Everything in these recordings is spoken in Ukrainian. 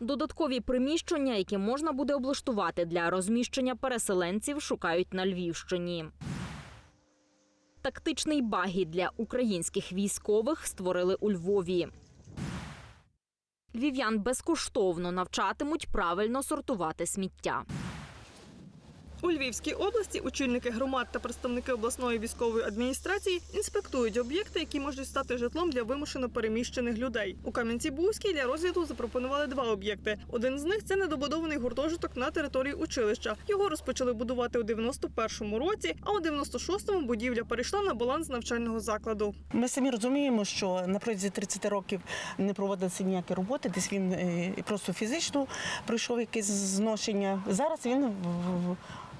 Додаткові приміщення, які можна буде облаштувати для розміщення переселенців, шукають на Львівщині. Тактичний багі для українських військових створили у Львові. Львів'ян безкоштовно навчатимуть правильно сортувати сміття. Львівській області очільники громад та представники обласної військової адміністрації інспектують об'єкти, які можуть стати житлом для вимушено переміщених людей. У Кам'янці-Бузькій для розгляду запропонували два об'єкти. Один з них це недобудований гуртожиток на території училища. Його розпочали будувати у 91-му році, а у 96-му будівля перейшла на баланс навчального закладу. Ми самі розуміємо, що на протязі 30 років не проводилися ніякі роботи, десь він е, просто фізично пройшов якесь зношення. Зараз він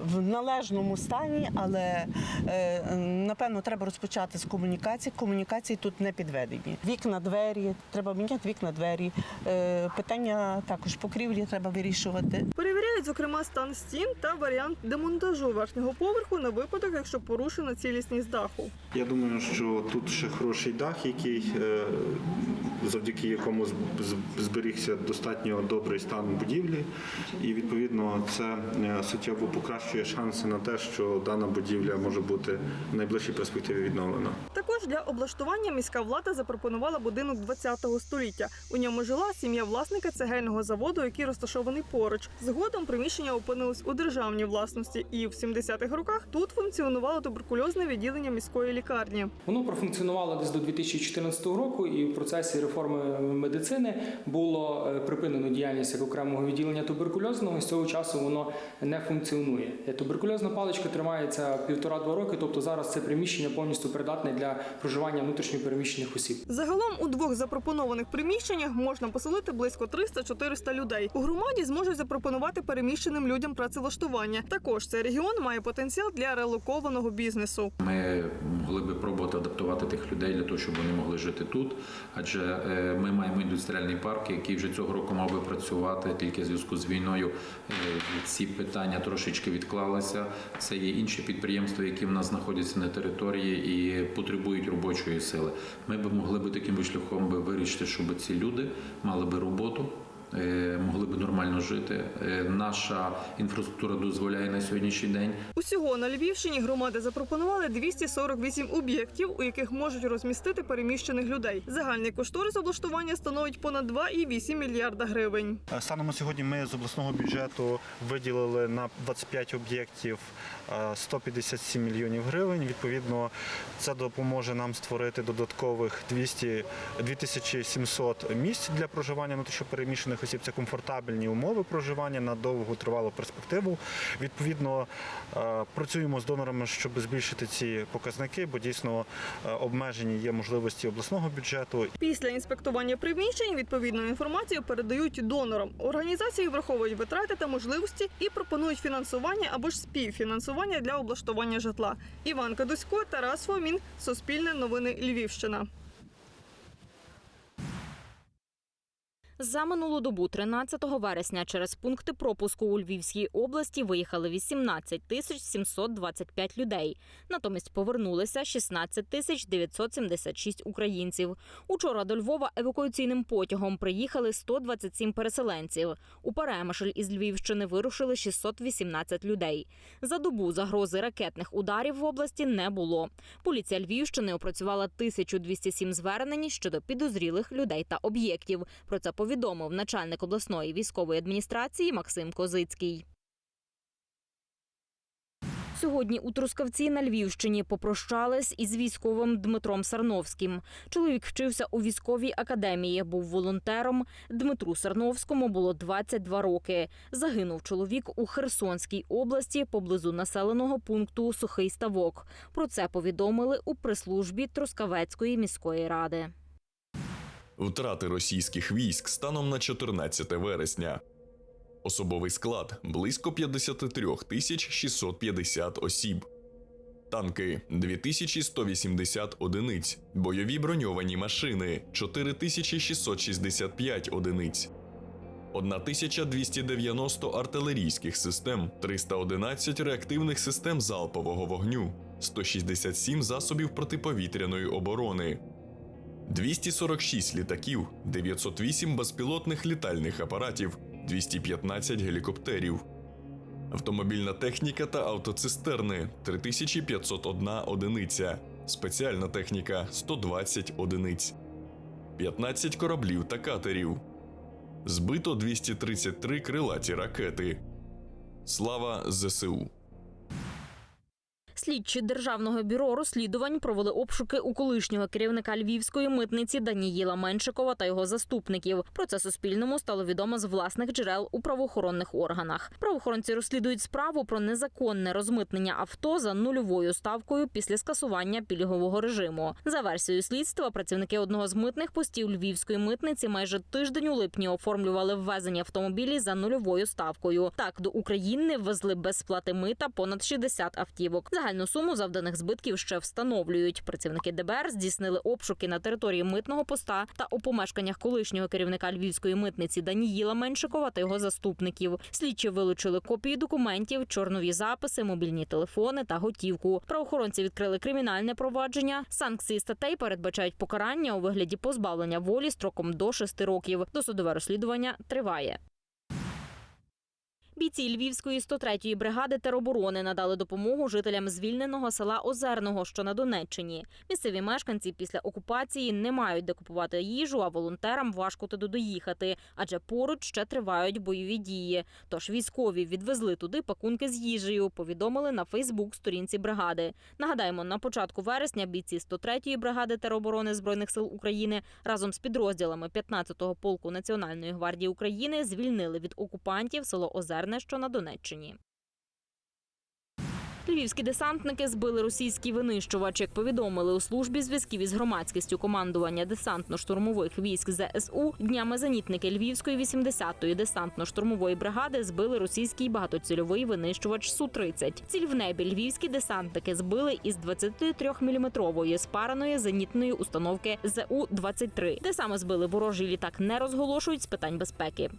в, належному стані, але е, напевно треба розпочати з комунікації. Комунікації тут не підведені. Вікна, двері, треба міняти вікна, двері. Е, питання також покрівлі треба вирішувати. Перевіряють, зокрема, стан стін та варіант демонтажу верхнього поверху на випадок, якщо порушена цілісність даху. Я думаю, що тут ще хороший дах, який е, завдяки якому зберігся достатньо добрий стан будівлі, і відповідно це е, суттєво покращує шанси на те, що дана будівля може бути в найближчій перспективі відновлена. Також для облаштування міська влада запропонувала будинок 20-го століття. У ньому жила сім'я власника цегельного заводу, який розташований поруч. Згодом приміщення опинилось у державній власності, і в 70-х роках тут функціонувало туберкульозне відділення міської лікарні. Воно профункціонувало десь до 2014 року, і в процесі реформи медицини було е, припинено діяльність як окремого відділення туберкульозного. і З цього часу воно не функціонує. Туберкульозна паличка тримається півтора-два роки, тобто зараз це приміщення повністю придатне для проживання внутрішньопереміщених осіб. Загалом у двох запропонованих приміщеннях можна поселити близько 300-400 людей. У громаді зможуть запропонувати переміщеним людям працевлаштування. Також цей регіон має потенціал для релокованого бізнесу. Ми могли би пробувати адаптувати тих людей для того, щоб вони могли жити тут. Адже е, ми маємо індустріальний парк, який вже цього року мав би працювати тільки в зв'язку з війною. е, Ці питання трошечки відклалися. Це є інші підприємства, які в нас знаходяться на території і потребують робочої сили. Ми б могли би таким шляхом би вирішити, щоб ці люди мали би роботу. Е, Могли би нормально жити. Е, Наша інфраструктура дозволяє на сьогоднішній день Усього на Львівщині громади запропонували 248 об'єктів, у яких можуть розмістити переміщених людей. Загальний кошторис облаштування становить понад 2,8 мільярда гривень. Е, Станом на сьогодні ми з обласного бюджету виділили на 25 об'єктів е, 157 мільйонів гривень. Відповідно, це допоможе нам створити додаткових 200, 2700 місць для проживання внутрішньопереміщених осіб. Це комфортабельні умови проживання на довгу тривалу перспективу. Відповідно, е, працюємо з донорами, щоб збільшити ці показники, бо дійсно е, обмежені є можливості обласного бюджету Після інспектування приміщень відповідну інформацію передають донорам. Організації враховують витрати та можливості і пропонують фінансування або ж співфінансування для облаштування житла. Іван Кадусько, Тарас Фомін, Суспільне новини Львівщина. За минулу добу, 13 вересня, через пункти пропуску у Львівській області виїхали 18 тисяч 725 людей. Натомість повернулися 16 тисяч 976 українців. Учора до Львова евакуаційним потягом приїхали 127 переселенців. У Перемишль із Львівщини вирушили 618 людей. За добу загрози ракетних ударів в області не було. Поліція Львівщини опрацювала 1207 звернень щодо підозрілих людей та об'єктів. Про це повідомив начальник обласної військової адміністрації Максим Козицький. Сьогодні у Трускавці на Львівщині попрощались із військовим Дмитром Сарновським. Чоловік вчився у військовій академії, був волонтером. Дмитру Сарновському було 22 роки. Загинув чоловік у Херсонській області поблизу населеного пункту Сухий Ставок. Про це повідомили у прес-службі Трускавецької міської ради. Втрати російських військ станом на 14 вересня. Особовий склад близько 53 тисяч 650 осіб. Танки 2180 одиниць. Бойові броньовані машини 4665 одиниць. 1290 артилерійських систем, 311 реактивних систем залпового вогню, 167 засобів протиповітряної оборони, 246 літаків, 908 безпілотних літальних апаратів, 215 гелікоптерів. Автомобільна техніка та автоцистерни 3501 одиниця, спеціальна техніка 120 одиниць, 15 кораблів та катерів. Збито 233 крилаті ракети. Слава ЗСУ. Слідчі державного бюро розслідувань провели обшуки у колишнього керівника львівської митниці Даніїла Меншикова та його заступників. Про це Суспільному стало відомо з власних джерел у правоохоронних органах. Правоохоронці розслідують справу про незаконне розмитнення авто за нульовою ставкою після скасування пільгового режиму. За версією слідства, працівники одного з митних постів львівської митниці майже тиждень у липні оформлювали ввезення автомобілів за нульовою ставкою. Так до України ввезли без сплати мита понад 60 автівок. Загальну суму завданих збитків ще встановлюють. Працівники ДБР здійснили обшуки на території митного поста та у помешканнях колишнього керівника львівської митниці Даніїла Меншикова та його заступників. Слідчі вилучили копії документів, чорнові записи, мобільні телефони та готівку. Правоохоронці відкрили кримінальне провадження. Санкції статей передбачають покарання у вигляді позбавлення волі строком до 6 років. Досудове розслідування триває. Бійці Львівської 103-ї бригади тероборони надали допомогу жителям звільненого села Озерного, що на Донеччині. Місцеві мешканці після окупації не мають де купувати їжу, а волонтерам важко туди доїхати, адже поруч ще тривають бойові дії. Тож військові відвезли туди пакунки з їжею. Повідомили на Фейсбук сторінці бригади. Нагадаємо, на початку вересня бійці 103-ї бригади тероборони збройних сил України разом з підрозділами 15-го полку Національної гвардії України звільнили від окупантів село Озерне, що на Донеччині. Львівські десантники збили російський винищувач. Як повідомили у службі зв'язків із громадськістю командування десантно-штурмових військ ЗСУ, днями зенітники Львівської 80-ї десантно-штурмової бригади збили російський багатоцільовий винищувач Су-30. Ціль в небі львівські десантники збили із 23-мм спареної зенітної установки ЗУ-23. Де саме збили ворожий літак, не розголошують з питань безпеки.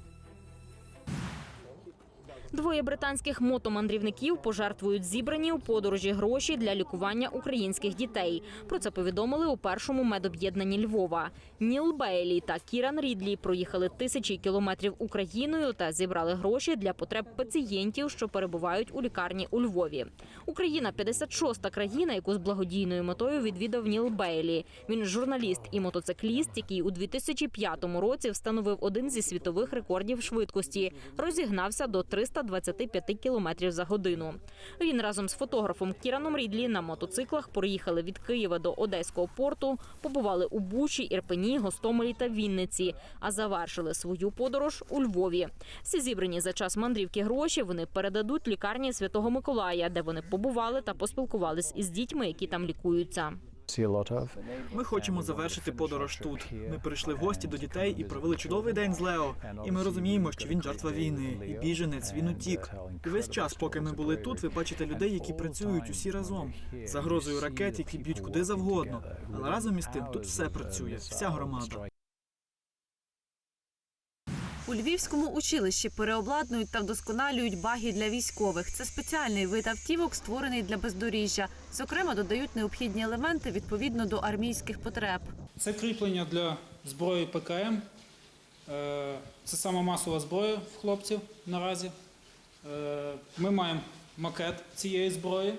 Двоє британських мотомандрівників пожертвують зібрані у подорожі гроші для лікування українських дітей. Про це повідомили у першому медоб'єднанні Львова. Ніл Бейлі та Кіран Рідлі проїхали тисячі кілометрів Україною та зібрали гроші для потреб пацієнтів, що перебувають у лікарні у Львові. Україна 56-та країна, яку з благодійною метою відвідав Ніл Бейлі. Він журналіст і мотоцикліст, який у 2005 році встановив один зі світових рекордів швидкості. Розігнався до 325 кілометрів за годину. Він разом з фотографом Кіраном Рідлі на мотоциклах проїхали від Києва до Одеського порту, побували у Бучі, Ірпені, Гостомелі та Вінниці, а завершили свою подорож у Львові. Всі зібрані за час мандрівки гроші вони передадуть лікарні Святого Миколая, де вони побували та поспілкувались із дітьми, які там лікуються. Ми хочемо завершити подорож тут. Ми прийшли в гості до дітей і провели чудовий день з Лео. І ми розуміємо, що він жертва війни, і біженець, він утік. І весь час, поки ми були тут, ви бачите людей, які працюють усі разом. Загрозою ракет, які б'ють куди завгодно. Але разом із тим тут все працює, вся громада. У Львівському училищі переобладнують та вдосконалюють баги для військових. Це спеціальний вид автівок, створений для бездоріжжя. Зокрема, додають необхідні елементи відповідно до армійських потреб. Це кріплення для зброї ПКМ. Е, Це сама масова зброя в хлопців наразі. Е, Ми маємо макет цієї зброї. Е,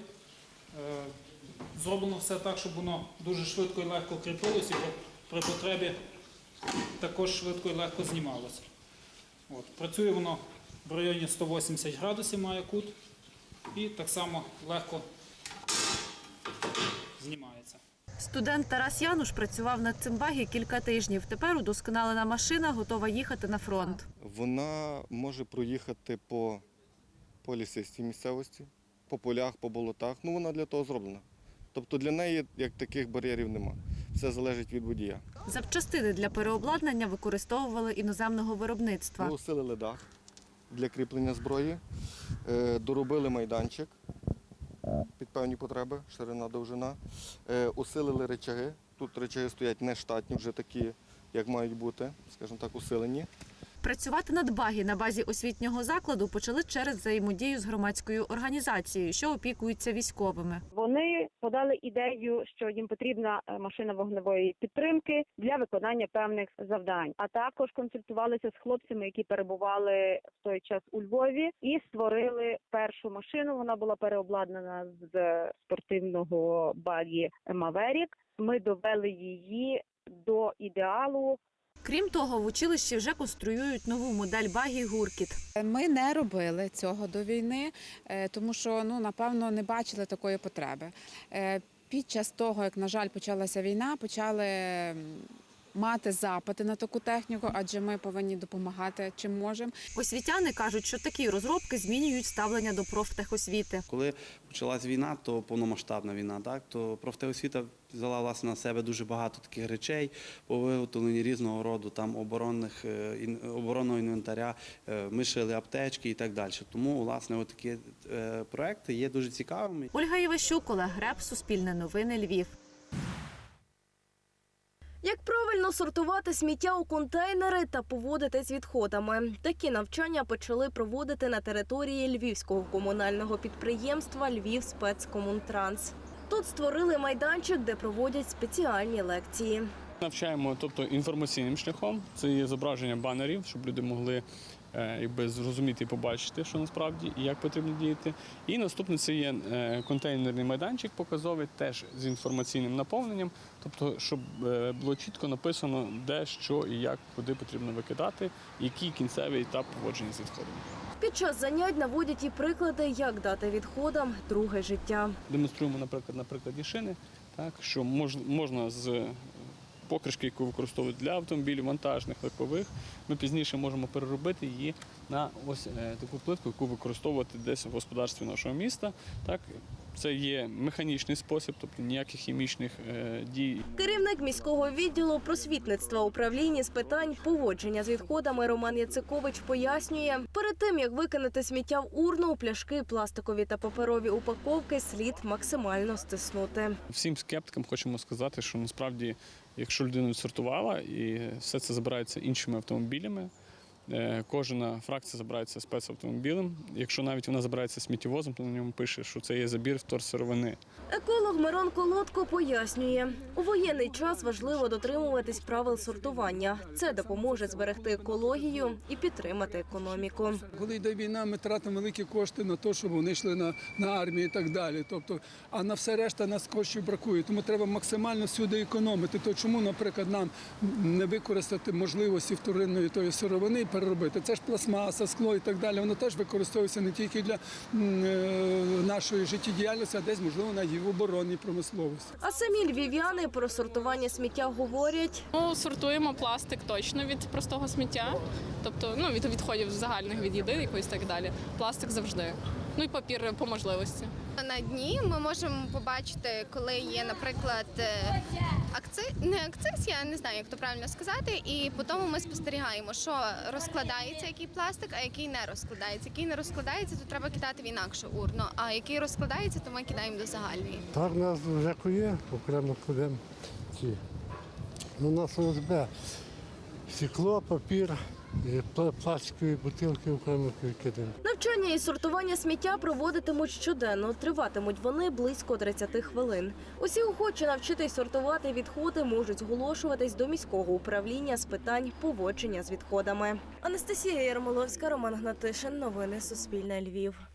Зроблено все так, щоб воно дуже швидко і легко кріпилося, і при потребі також швидко і легко знімалося. От. Працює воно в районі 180 градусів, має кут, і так само легко знімається. Студент Тарас Януш працював над цим багі кілька тижнів. Тепер удосконалена машина готова їхати на фронт. Вона може проїхати по, по лісистій місцевості, по полях, по болотах. Ну, вона для того зроблена. Тобто для неї як таких бар'єрів нема. Все залежить від водія. Запчастини для переобладнання використовували іноземного виробництва. Ми усилили дах для кріплення зброї, е, доробили майданчик під певні потреби, ширина, довжина, е, усилили речаги. Тут речаги стоять не штатні, вже такі, як мають бути, скажімо так, усилені. Працювати над багі на базі освітнього закладу почали через взаємодію з громадською організацією, що опікується військовими. Вони подали ідею, що їм потрібна е, машина вогневої підтримки для виконання певних завдань. А також консультувалися з хлопцями, які перебували в той час у Львові, і створили першу машину. Вона була переобладнана з спортивного багі Маверік. Ми довели її до ідеалу. Крім того, в училищі вже конструюють нову модель багі Гуркіт. Ми не робили цього до війни, е, тому що ну напевно не бачили такої потреби. Е, Під час того, як на жаль почалася війна, почали мати запити на таку техніку, адже ми повинні допомагати чим можемо. Освітяни кажуть, що такі розробки змінюють ставлення до профтехосвіти. Коли почалась війна, то повномасштабна війна, так то профтеосвіта взяла власне на себе дуже багато таких речей по виготовленні різного роду там оборонних е, оборонного інвентаря. Е, Ми шили аптечки і так далі. Тому власне отакі е, проекти є дуже цікавими. Ольга Іващук, Олег Греб, Суспільне новини, Львів. Як сортувати сміття у контейнери та поводити з відходами? Такі навчання почали проводити на території львівського комунального підприємства Львів спецкомунтранс. Тут створили майданчик, де проводять спеціальні лекції. Навчаємо, тобто інформаційним шляхом. Це є зображення банерів, щоб люди могли якби зрозуміти і побачити, що насправді і як потрібно діяти. І наступне це є е, контейнерний майданчик показовий, теж з інформаційним наповненням, тобто, щоб е, було чітко написано, де, що і як, куди потрібно викидати, який кінцевий етап поводження з відходами. Під час занять наводять і приклади, як дати відходам друге життя. Демонструємо, наприклад, на прикладі шини, так що мож, можна з е, покришки, яку використовують для автомобілів, вантажних, легкових, ми пізніше можемо переробити її на ось е, таку плитку, яку використовувати десь в господарстві нашого міста. Так, це є механічний спосіб, тобто ніяких хімічних е, дій Керівник міського відділу просвітництва управління з питань поводження з відходами Роман Яцикович пояснює, перед тим як викинути сміття в урну, пляшки, пластикові та паперові упаковки слід максимально стиснути. Всім скептикам хочемо сказати, що насправді, якщо людина сортувала і все це забирається іншими автомобілями, кожна фракція забирається спецавтомобілем. Якщо навіть вона забирається сміттєвозом, то на ньому пише, що це є забір вторсировини. Еколог Мирон Колодко пояснює, у воєнний час важливо дотримуватись правил сортування. Це допоможе зберегти екологію і підтримати економіку. Коли йде війна, ми тратимо великі кошти на те, щоб вони йшли на, на армію і так далі. Тобто, а на все решта нас коштів бракує. Тому треба максимально всюди економити. То чому, наприклад, нам не використати можливості вторинної тої сировини переробити? Це ж пластмаса, скло і так далі. Воно теж використовується не тільки для е, нашої життєдіяльності, а десь можливо навіть в оборонній промисловості. А самі львів'яни про сортування сміття говорять. Ну, сортуємо пластик точно від простого сміття, тобто ну, від відходів загальних від їди якоїсь так далі. Пластик завжди. Ну і папір по можливості. На дні ми можемо побачити, коли є, наприклад, акци... не акциз, я не знаю, як то правильно сказати. І по тому ми спостерігаємо, що розкладається який пластик, а який не розкладається. Який не розкладається, то треба кидати в інакшу урну. А який розкладається, то ми кидаємо до загальної. Так, у нас вже є, окремо кладемо ці. Ну, у нас ОСБ. Стекло, папір, пластикові бутилки окремо кидаємо. Навчання і сортування сміття проводитимуть щоденно. Триватимуть вони близько 30 хвилин. Усі охочі навчитись сортувати відходи можуть зголошуватись до міського управління з питань поводження з відходами. Анастасія Ярмоловська, Роман Гнатишин. Новини Суспільне Львів.